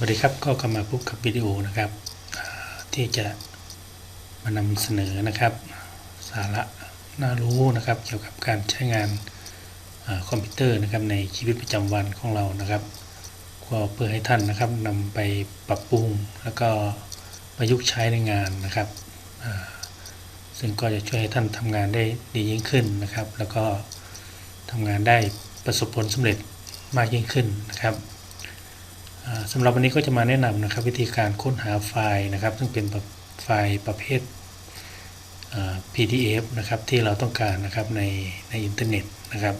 วัสดีครับก็กลับมาพบกับวิดีโอนะครับที่จะมานำเสนอนะครับ สาระน่ารู้นะครับ เกี่ยวกับการใช้งานอคอมพิวเตอร์นะครับในชีวิตประจำวันของเรานะครับก็เพื่อให้ท่านนะครับนำไปปรับปรุงแล้วก็ประยุกต์ใช้ในงานนะครับซึ่งก็จะช่วยให้ท่านทำงานได้ดียิ่งขึ้นนะครับ แล้วก็ทำงานได้ประสบผลสำเร็จมากยิ่งขึ้นนะครับ สำหรับวันนี้ก็จะมาแนะนำนะครับวิธีการค้นหาไฟล์นะครับ ซึ่งเป็นไฟล์ประเภท PDF นะครับที่เราต้องการนะครับในในอินเทอร์เน็ตนะครับ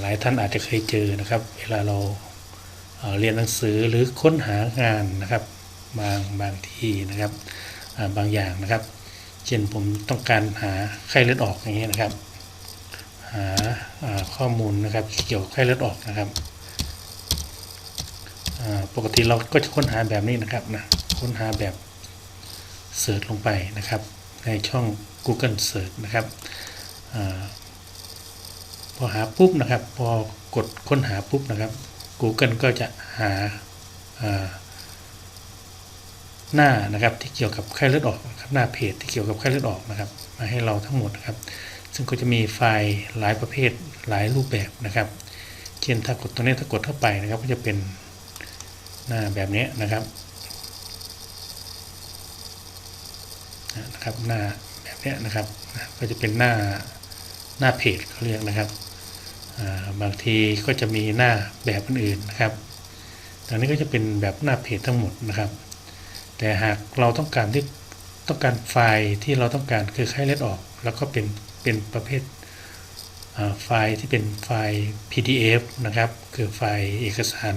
หลายท่านอาจจะเคยเจอนะครับ เวลาเราเรียนหนังสือหรือค้นหางานนะครับบางบางที่นะครับบางอย่างนะครับ เช่นผมต้องการหาไข้เลือดออกอย่างเงี้ยนะครับ หาข้อมูลนะครับเกี่ยวกับไข้เลือดออกนะครับ ปกติเราก็จะค้นหาแบบนี้นะครับนะค้นหาแบบเสิร์ชลงไปนะครับ ในช่อง Google Search นะครับอพอหาปุ๊บนะครับ พอกดค้นหาปุ๊บนะครับ Google ก็จะหาาหน้านะครับที่เกี่ยวกับไข้เลือดออกนะครับหน้าเพจที่เกี่ยวกับไข้เลือดออกนะครับ มาให้เราทั้งหมดนะครับ ซึ่งก็จะมีไฟล์หลายประเภทหลายรูปแบบนะครับ เช่นถ้ากดตรงนี้ถ้ากดเข้าไปนะครับ ก็จะเป็น แบบนี้นะครับนะครับหน้าแบบนี้นะครับก็จะเป็นหน้าหน้าเพจเขาเรียกนะครับบางทีก็จะมีหน้าแบบอื่นๆนะครับตรงนี้ก็จะเป็นแบบหน้าเพจทั้งหมดนะครับ แต่หากเราต้องการที่ต้องการไฟล์ที่เราต้องการคือไข้เลือดออก แล้วก็เป็นเป็นประเภทไฟล์ที่เป็นไฟล์ PDF นะครับ คือไฟล์เอกสาร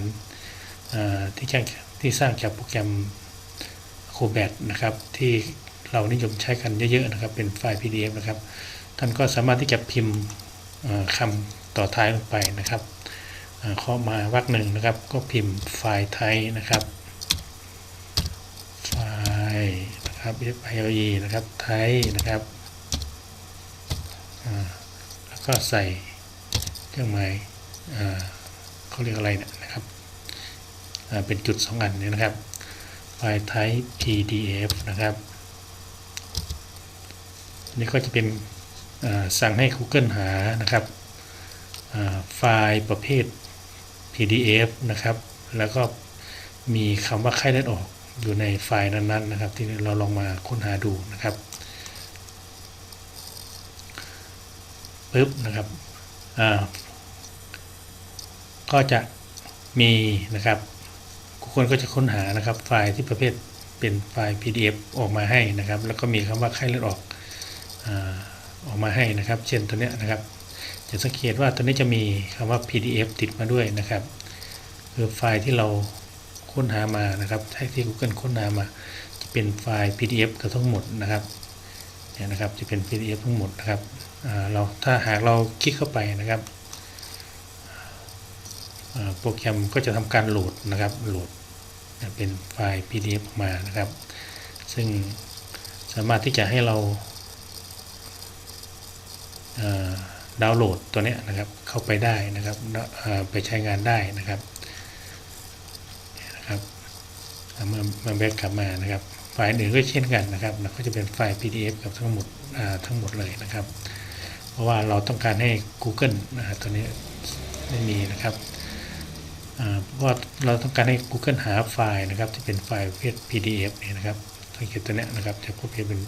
ที่สร้างที่สร้างจากโปรแกรม Acrobat นะครับ ที่เรานิยมใช้กันเยอะๆนะครับ เป็นไฟล์ PDF นะครับ ท่านก็สามารถที่จะพิมพ์อ่าคำต่อท้ายลงไปนะครับอ่าข้อมาวักหนึ่งนะครับ ก็พิมพ์ไฟล์ไทยนะครับ ไฟล์นะครับ f i l e นะครับไทยนะครับแล้วก็ใส่เครื่องหมายเขาเรียกอะไรเนี่ยนะครับ เป็นจุด2อันนี้นะครับไฟล์ type PDF นะครับอันนี้ก็จะเป็นสั่งให้ Google หานะครับไฟล์ประเภท PDF นะครับ แล้วก็มีคำว่าไข้เลือดออกอยู่ในไฟล์นั้นๆนะครับ ที่เราลองมาค้นหาดูนะครับปึ๊บนะครับก็จะมีนะครับ คนก็จะค้นหานะครับไฟล์ที่ประเภทเป็นไฟล์ PDF ออกมาให้นะครับ แล้วก็มีคำว่าไข้เลือดออกอออกมาให้นะครับ เช่นตัวเนี้ยนะครับ จะสังเกตว่าตัวนี้จะมีคำว่า PDF ติดมาด้วยนะครับ คือไฟล์ที่เราค้นหามานะครับที่ Google ค้นหามา จะเป็นไฟล์ PDF กับทั้งหมดนะครับเนี่ยนะครับจะเป็น PDF ทั้งหมดนะครับเราถ้าหากเราคลิกเข้าไปนะครับโปรแกรมก็จะทำการโหลดนะครับโหลด เป็นไฟล์ PDF ออกมานะครับ ซึ่งสามารถที่จะให้เราดาวน์โหลดตัวนี้นะครับเข้าไปได้นะครับไปใช้งานได้นะครับนะครับอ่าเมื่อเมื่อแบกกลับมานะครับ ไฟล์อื่นก็เช่นกันนะครับก็จะเป็นไฟล์ PDF กับทั้งหมดทั้งหมดเลยนะครับ เพราะว่าเราต้องการให้ Google นะฮะตัวนี้ไม่มีนะครับ เพราะเราต้องการให้ Google หาไฟล์นะครับที่เป็นไฟล์ประเภท PDF เนี่ยนะครับสังเกตตัวนี้นะครับจะพบเป็น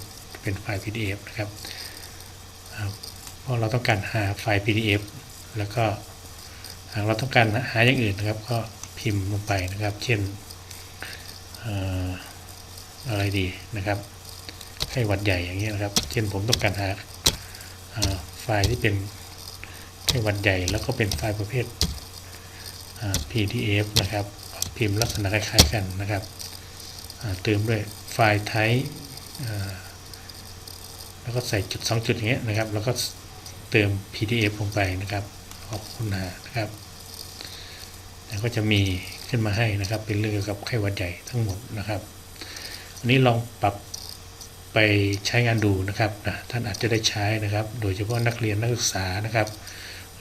เป็นไฟล์ PDF นะครับเพราะเราต้องการหาไฟล์ PDF แล้วก็หากเราต้องการหาอย่างอื่นนะครับ ก็พิมพ์ลงไปนะครับ เช่นอะไรดีนะครับไข้หวัดใหญ่อย่างเงี้ยนะครับ เช่นผมต้องการหาไฟล์ที่เป็นไข้หวัดใหญ่ แล้วก็เป็นไฟล์ประเภท PDF นะครับ พิมพ์ลักษณะคล้ายๆกันนะครับเติมด้วยไฟล์ไทป์แล้วก็ใส่จุด 2 จุดอย่างเงี้ยนะครับ แล้วก็เติม PDF ลงไปนะครับออกคุณหานะครับ แล้วก็จะมีขึ้นมาให้นะครับ เป็นเรื่องเกี่ยวกับไข้หวัดใหญ่ทั้งหมดนะครับอันนี้ลองปรับไปใช้งานดูนะครับนะท่านอาจจะได้ใช้นะครับ โดยเฉพาะนักเรียนนักศึกษานะครับ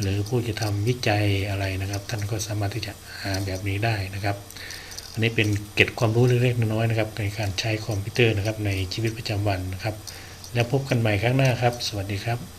หรือผู้จะทำวิจัยอะไรนะครับ ท่านก็สามารถที่จะหาแบบนี้ได้นะครับ อันนี้เป็นเก็บความรู้เล็กๆน้อยๆนะครับในการใช้คอมพิวเตอร์นะครับในชีวิตประจำวันนะครับ แล้วพบกันใหม่ครั้งหน้าครับ สวัสดีครับ